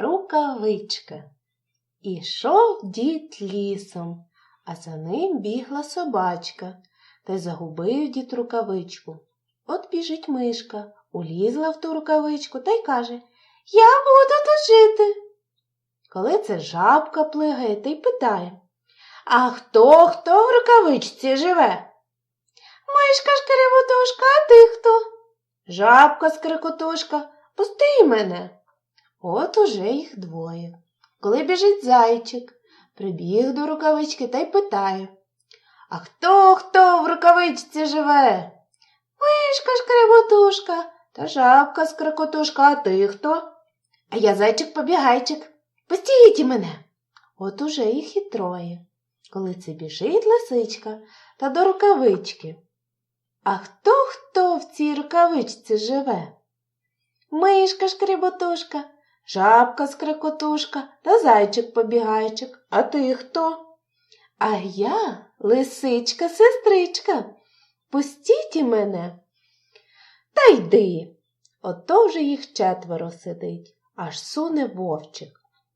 Рукавичка. Ішов дід лісом, а за ним бігла собачка, та й загубив дід рукавичку. От біжить мишка, улізла в ту рукавичку та й каже Я буду тут жити. Коли це жабка плигає та й питає А хто хто в рукавичці живе? Мишка шкеребутушка, а ти хто? Жабка скрикотушка, пусти мене. От уже їх двоє. Коли біжить зайчик, прибіг до рукавички та й питає А хто хто в рукавичці живе? Мишка шкреботушка та жабка скрикотушка, а ти хто? А я зайчик-побігайчик. Пустіть мене. От уже їх і троє. Коли це біжить лисичка та до рукавички. А хто хто в цій рукавичці живе? Мишка шкреботушка, жабка скрикотушка та зайчик-побігайчик. А ти хто? А я лисичка-сестричка. Пустіть і мене. Та йди. Ото вже їх четверо сидить, аж суне вовчик.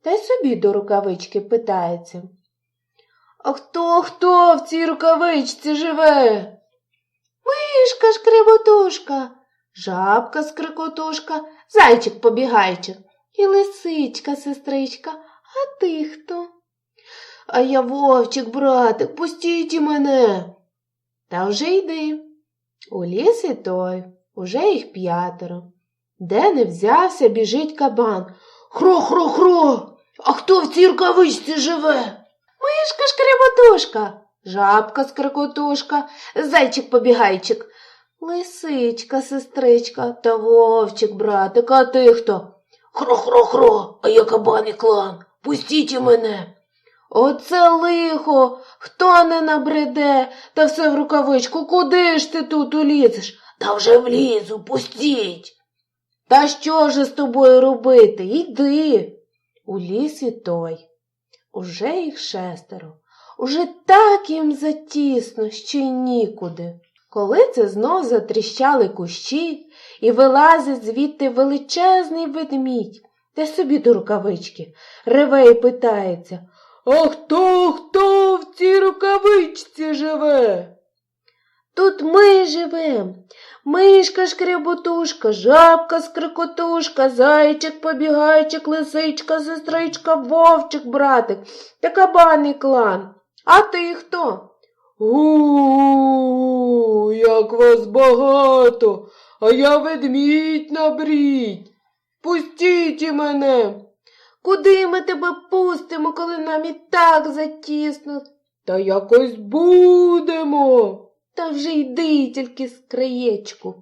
Та й собі до рукавички питається. А хто хто в цій рукавичці живе? Мишка шкреботушка, жабка скрикотушка, зайчик побігайчик і лисичка сестричка. А ти хто? А я вовчик, братик, пустіть мене. Та вже йди. У ліс і той, уже їх п'ятеро. Де не взявся, біжить кабан. Хро-хро-хро. А хто в цій рукавичці живе? Мишка шкреботушка, жабка скрикотушка, зайчик-побігайчик, лисичка, сестричка та вовчик, братик, а ти хто? Хро-хро-хро, а я кабан і клан, пустіть мене. Оце лихо, хто не набреде, та все в рукавичку, куди ж ти тут улізеш? Та вже влізу, пустіть. Та що ж з тобою робити? Йди. У лісі той. Уже їх шестеро. Уже так їм затісно, що й нікуди. Коли це знов затріщали кущі і вилазить звідти величезний ведмідь, те собі до рукавички, реве і питається А хто хто в цій рукавичці живе? Тут ми живем. Мишка шкребутушка, жабка скрикотушка, зайчик, побігайчик, лисичка, сестричка, вовчик, братик та кабаний клан. А ти хто? У, як вас багато, а я ведмідь набрідь. Пустіть мене. Куди ми тебе пустимо, коли нам і так затісно? Та якось будемо. Та вже йди тільки з краєчку.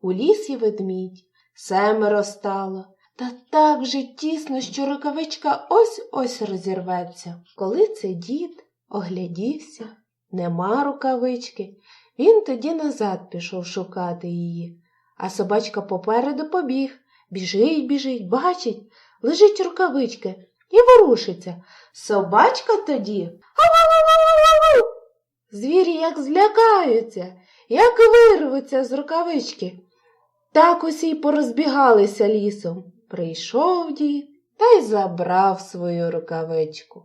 У лісі ведмідь семеро стало, та так же тісно, що рукавичка ось ось розірветься. Коли це дід оглядівся, нема рукавички, він тоді назад пішов шукати її, а собачка попереду побіг, біжить, біжить, бачить, лежить рукавичка і ворушиться. Собачка тоді. Звірі як злякаються, як вирвуться з рукавички. Так усі й порозбігалися лісом. Прийшов дід та й забрав свою рукавичку.